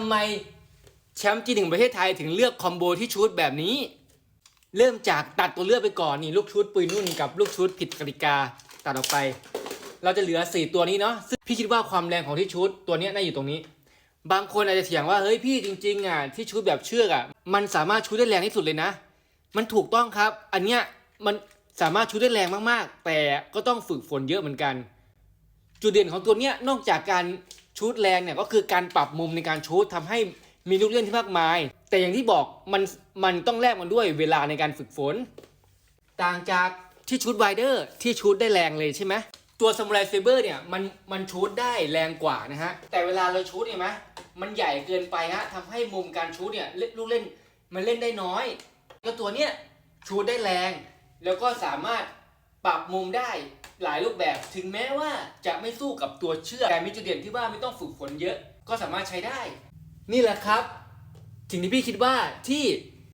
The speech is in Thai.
ำไมแชมป์จีหนึ่งประเทศไทยถึงเลือกคอมโบที่ชุดแบบนี้ เริ่มจากตัดตัวเลือกไปก่อนนี่ลูกชุดปุยนุ่นกับลูกชุดผิดกติกาตัดออกไป เราจะเหลือ 4 ตัวนี้เนาะซึ่งพี่คิดว่าความแรงของที่ชุดตัวนี้น่าอยู่ตรงนี้ บางคนอาจจะเถียงว่าเฮ้ยพี่จริงๆอะที่ชุดแบบเชือกอะมันสามารถชุดได้แรงที่สุดเลยนะ มันถูกต้องครับ อันเนี้ยมันสามารถชุดได้แรงมากๆ แต่ก็ต้องฝึกฝนเยอะเหมือนกัน จุดเด่นของตัวเนี้ยนอกจากการ ชูดแรงเนี่ยก็คือการปรับมุมในการชูดทำให้มีลูกเล่นที่มากมาย แต่อย่างที่บอกมันมันต้องแลกมันด้วยเวลาในการฝึกฝน ต่างจากที่ชูดไวเดอร์ที่ชูดได้แรงเลยใช่ไหมตัวซ a มูไรเซเบอร์เนี่ยมันมันชูดได้แรงกว่านะฮะแต่เวลาเราชูดเนี่ยไหมมันใหญ่เกินไปฮะทำให้มุมการชูดเนี่ยลูกเล่นมันเล่นได้น้อยก็ตัวเนี้ยชูดได้แรง แล้วก็สามารถปรับมุมได้ หลายรูปแบบ ถึงแม้ว่าจะไม่สู้กับตัวเชือกแต่มีจุดเด่นที่ว่าไม่ต้องฝึกฝนเยอะ ก็สามารถใช้ได้ นี่แหละครับสิ่งที่พี่คิดว่าที่